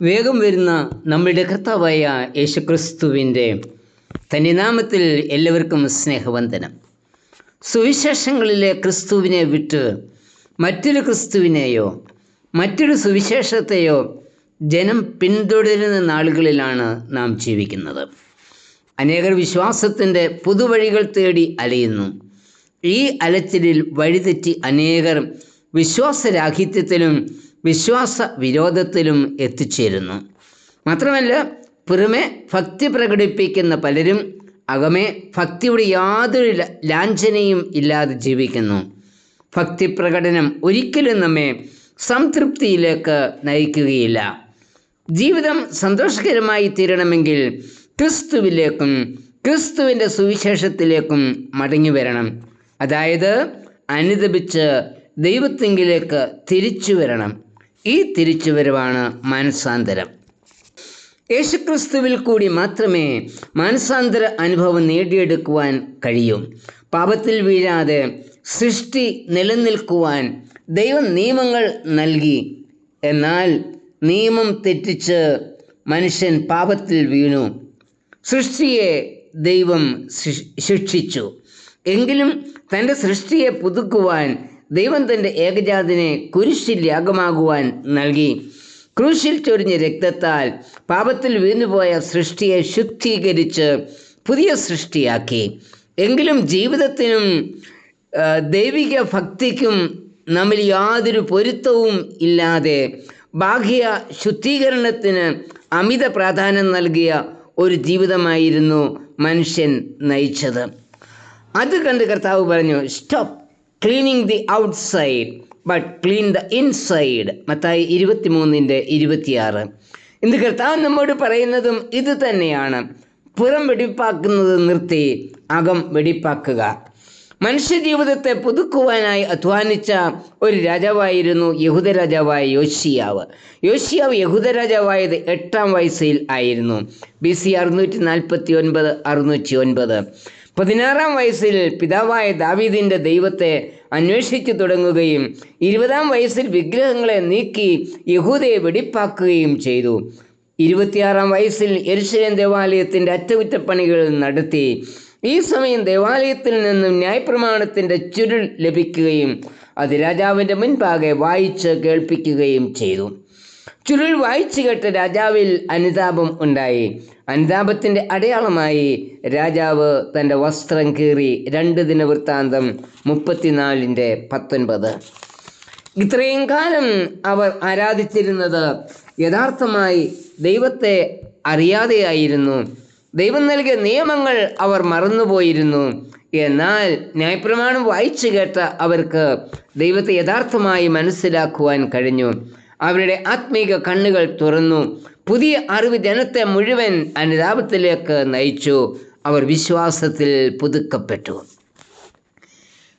വേഗം വരുന്ന നമ്മുടെ കർത്താവായ യേശുക്രിസ്തുവിന്റെ തന്റെ നാമത്തിൽ എല്ലാവർക്കും സ്നേഹവന്ദനം. സുവിശേഷങ്ങളിലെ ക്രിസ്തുവിനെ വിട്ട് മറ്റൊരു ക്രിസ്തുവിനെയോ മറ്റൊരു സുവിശേഷത്തെയോ ജനം പിന്തുടരുന്ന നാളുകളിലാണ് നാം ജീവിക്കുന്നത്. അനേകർ വിശ്വാസത്തിന്റെ പുതുവഴികൾ തേടി അലയുന്നു. ഈ അലച്ചിലിൽ വഴിതെറ്റി അനേകർ വിശ്വാസരാഹിത്യത്തിലും വിശ്വാസ വിരോധത്തിലും എത്തിച്ചേരുന്നു. മാത്രമല്ല പുറമെ ഭക്തി പ്രകടിപ്പിക്കുന്ന പലരും അകമേ ഭക്തിയുടെ യാതൊരു ലാഞ്ചനയും ഇല്ലാതെ ജീവിക്കുന്നു. ഭക്തി പ്രകടനം ഒരിക്കലും നമ്മെ സംതൃപ്തിയിലേക്ക് നയിക്കുകയില്ല. ജീവിതം സന്തോഷകരമായി തീരണമെങ്കിൽ ക്രിസ്തുവിലേക്കും ക്രിസ്തുവിന്റെ സുവിശേഷത്തിലേക്കും മടങ്ങി വരണം. അതായത് അനുദപിച്ച് ദൈവത്തെങ്കിലേക്ക് തിരിച്ചു വരണം. ഈ തിരിച്ചുവരവാണ് മാനസാന്തരം. യേശുക്രിസ്തുവിൽ കൂടി മാത്രമേ മാനസാന്തര അനുഭവം നേടിയെടുക്കുവാൻ കഴിയൂ. പാപത്തിൽ വീഴാതെ സൃഷ്ടി നിലനിൽക്കുവാൻ ദൈവം നിയമങ്ങൾ നൽകി. എന്നാൽ നിയമം തെറ്റിച്ച് മനുഷ്യൻ പാപത്തിൽ വീണു. സൃഷ്ടിയെ ദൈവം ശിക്ഷിച്ചു. എങ്കിലും തന്റെ സൃഷ്ടിയെ പുതുക്കുവാൻ ദൈവം തന്റെ ഏകജാതിനെ കുരിശിൽ യാഗമാകുവാൻ നൽകി. ക്രൂശിൽ ചൊരിഞ്ഞ രക്തത്താൽ പാപത്തിൽ വീണുപോയ സൃഷ്ടിയെ ശുദ്ധീകരിച്ച് പുതിയ സൃഷ്ടിയാക്കി. എങ്കിലും ജീവിതത്തിനും ദൈവിക ഭക്തിക്കും നമ്മിൽ യാതൊരു പൊരുത്തവും ഇല്ലാതെ ബാഹ്യ ശുദ്ധീകരണത്തിന് അമിത പ്രാധാന്യം നൽകിയ ഒരു ജീവിതമായിരുന്നു മനുഷ്യൻ നയിച്ചത്. അത് കണ്ട് കർത്താവ് പറഞ്ഞു stop cleaning the outside but clean the inside Mathai ഇരുപത്തി മൂന്നിന്റെ ഇരുപത്തിയാറ്. ഇന്ന് കർത്താവ് നമ്മോട് പറയുന്നതും ഇത് തന്നെയാണ്. പുറം വെടിപ്പാക്കുന്നത് നിർത്തി അകം വെടിപ്പാക്കുക. മനുഷ്യജീവിതത്തെ പുതുക്കുവാനായി അധ്വാനിച്ച ഒരു രാജാവായിരുന്നു യഹൂദ രാജാവായ യോശിയാവ്. യോശിയാവ് യഹൂദ രാജാവായത് എട്ടാം വയസ്സിൽ ആയിരുന്നു. ബി സി അറുന്നൂറ്റി നാൽപ്പത്തി ഒൻപത് അറുന്നൂറ്റി ഒൻപത് പതിനാറാം വയസ്സിൽ പിതാവായ ദാവീദിന്റെ ദൈവത്തെ അന്വേഷിച്ചു തുടങ്ങുകയും ഇരുപതാം വയസ്സിൽ വിഗ്രഹങ്ങളെ നീക്കി യഹൂദയെ വെടിപ്പാക്കുകയും ചെയ്തു. ഇരുപത്തിയാറാം വയസ്സിൽ എരുശലേം ദേവാലയത്തിന്റെ അറ്റകുറ്റപ്പണികൾ നടത്തി. ഈ സമയം ദേവാലയത്തിൽ നിന്നും ന്യായപ്രമാണത്തിന്റെ ചുരുൾ ലഭിക്കുകയും അത് രാജാവിന്റെ മുൻപാകെ വായിച്ച് കേൾപ്പിക്കുകയും ചെയ്തു. ചുരുൾ വായിച്ചു കേട്ട രാജാവിൽ അനുതാപം ഉണ്ടായി. അനുതാപത്തിന്റെ അടയാളമായി രാജാവ് തന്റെ വസ്ത്രം കീറി രണ്ട് ദിന വൃത്താന്തം മുപ്പത്തിനാലിന്റെ പത്തൊൻപത്. ഇത്രയും കാലം അവർ ആരാധിച്ചിരുന്നത് യഥാർത്ഥമായി ദൈവത്തെ അറിയാതെയായിരുന്നു. ദൈവം നൽകിയ നിയമങ്ങൾ അവർ മറന്നുപോയിരുന്നു. എന്നാൽ ന്യായപ്രമാണം വായിച്ചു കേട്ട അവർക്ക് ദൈവത്തെ യഥാർത്ഥമായി മനസ്സിലാക്കുവാൻ കഴിഞ്ഞു. അവരുടെ ആത്മീക കണ്ണുകൾ തുറന്നു. പുതിയ അറിവ് ജനത്തെ മുഴുവൻ അനുതാപത്തിലേക്ക് നയിച്ചു. അവർ വിശ്വാസത്തിൽ പുതുക്കപ്പെട്ടു.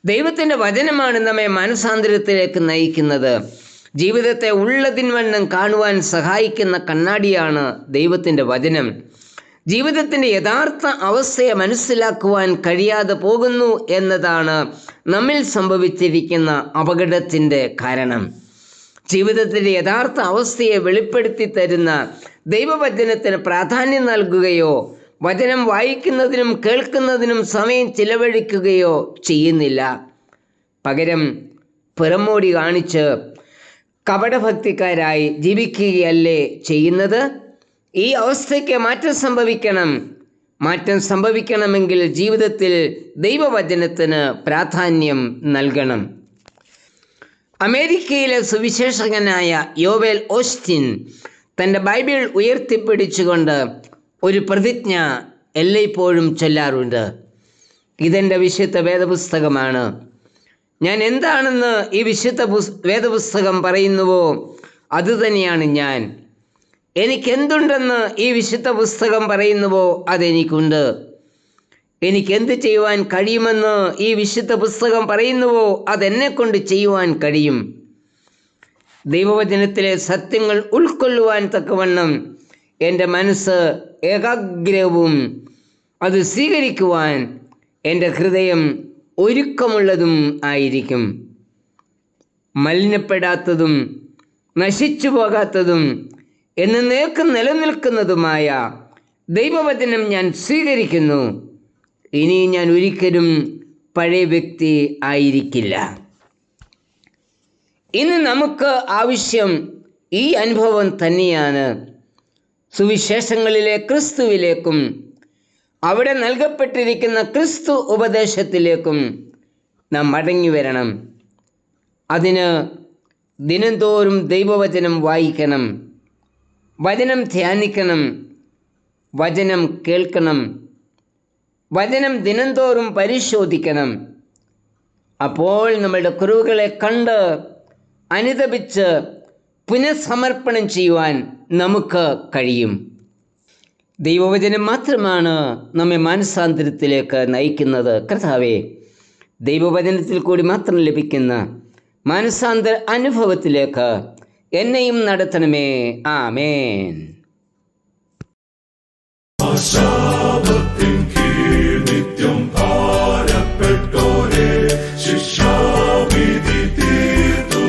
ദൈവത്തിന്റെ വചനമാണ് നമ്മെ മനസാന്തരത്തിലേക്ക് നയിക്കുന്നത്. ജീവിതത്തെ ഉള്ളതിൻവണ്ണം കാണുവാൻ സഹായിക്കുന്ന കണ്ണാടിയാണ് ദൈവത്തിന്റെ വചനം. ജീവിതത്തിന്റെ യഥാർത്ഥ അവസ്ഥയെ മനസ്സിലാക്കുവാൻ കഴിയാതെ പോകുന്നു എന്നതാണ് നമ്മിൽ സംഭവിച്ചിരിക്കുന്ന അപകടത്തിന്റെ കാരണം. ജീവിതത്തിന്റെ യഥാർത്ഥ അവസ്ഥയെ വെളിപ്പെടുത്തി തരുന്ന ദൈവവചനത്തിന് പ്രാധാന്യം നൽകുകയോ വചനം വായിക്കുന്നതിനും കേൾക്കുന്നതിനും സമയം ചിലവഴിക്കുകയോ ചെയ്യുന്നില്ല. പകരം പിറമോടി കാണിച്ച് കപടഭക്തിക്കാരായി ജീവിക്കുകയല്ലേ ചെയ്യുന്നത്? ഈ അവസ്ഥയ്ക്ക് മാറ്റം സംഭവിക്കണം. മാറ്റം സംഭവിക്കണമെങ്കിൽ ജീവിതത്തിൽ ദൈവവചനത്തിന് പ്രാധാന്യം നൽകണം. അമേരിക്കയിലെ സുവിശേഷകനായ യോവേൽ ഓസ്റ്റിൻ തന്റെ ബൈബിൾ ഉയർത്തിപ്പിടിച്ചുകൊണ്ട് ഒരു പ്രതിജ്ഞ എല്ലായ്പ്പോഴും ചൊല്ലാറുണ്ട്. ഇതെന്റെ വിശുദ്ധ വേദപുസ്തകമാണ്. ഞാൻ എന്താണെന്ന് ഈ വിശുദ്ധ പുസ് വേദപുസ്തകം പറയുന്നുവോ? അതുതന്നെയാണ് ഞാൻ. എനിക്കെന്തുണ്ടെന്ന് ഈ വിശുദ്ധ പുസ്തകം പറയുന്നുവോ അതെനിക്കുണ്ട്. എനിക്കെന്ത് ചെയ്യുവാൻ കഴിയുമെന്ന് ഈ വിശുദ്ധ പുസ്തകം പറയുന്നുവോ അതെന്നെ കൊണ്ട് ചെയ്യുവാൻ കഴിയും. ദൈവവചനത്തിലെ സത്യങ്ങൾ ഉൾക്കൊള്ളുവാൻ തക്കവണ്ണം എന്റെ മനസ്സ് ഏകാഗ്രവും അത് സ്വീകരിക്കുവാൻ എന്റെ ഹൃദയം ഒരുക്കമുള്ളതും ആയിരിക്കും. മലിനപ്പെടാത്തതും നശിച്ചു പോകാത്തതും എന്നേക്ക് നിലനിൽക്കുന്നതുമായ ദൈവവചനം ഞാൻ സ്വീകരിക്കുന്നു. ഇനി ഞാൻ ഒരിക്കലും പഴയ വ്യക്തി ആയിരിക്കില്ല. ഇന്ന് നമുക്ക് ആവശ്യം ഈ അനുഭവം തന്നെയാണ്. സുവിശേഷങ്ങളിലെ ക്രിസ്തുവിലേക്കും അവിടെ നൽകപ്പെട്ടിരിക്കുന്ന ക്രിസ്തു ഉപദേശത്തിലേക്കും നാം മടങ്ങി വരണം. അതിന് ദിനംതോറും ദൈവവചനം വായിക്കണം. വചനം ധ്യാനിക്കണം വചനം കേൾക്കണം വചനം ദിനംതോറും പരിശോധിക്കണം. അപ്പോൾ നമ്മളുടെ കുറവുകളെ കണ്ട് അനുദപിച്ച് പുനഃസമർപ്പണം ചെയ്യുവാൻ നമുക്ക് കഴിയും. ദൈവവചനം മാത്രമാണ് നമ്മെ മാനസാന്തരത്തിലേക്ക് നയിക്കുന്നത്. കർത്താവേ ദൈവവചനത്തിൽ കൂടി മാത്രം ലഭിക്കുന്ന മാനസാന്തര അനുഭവത്തിലേക്ക് എന്നെയും നടത്തണമേ. ആമേൻ. നിത്യം തീർത്തു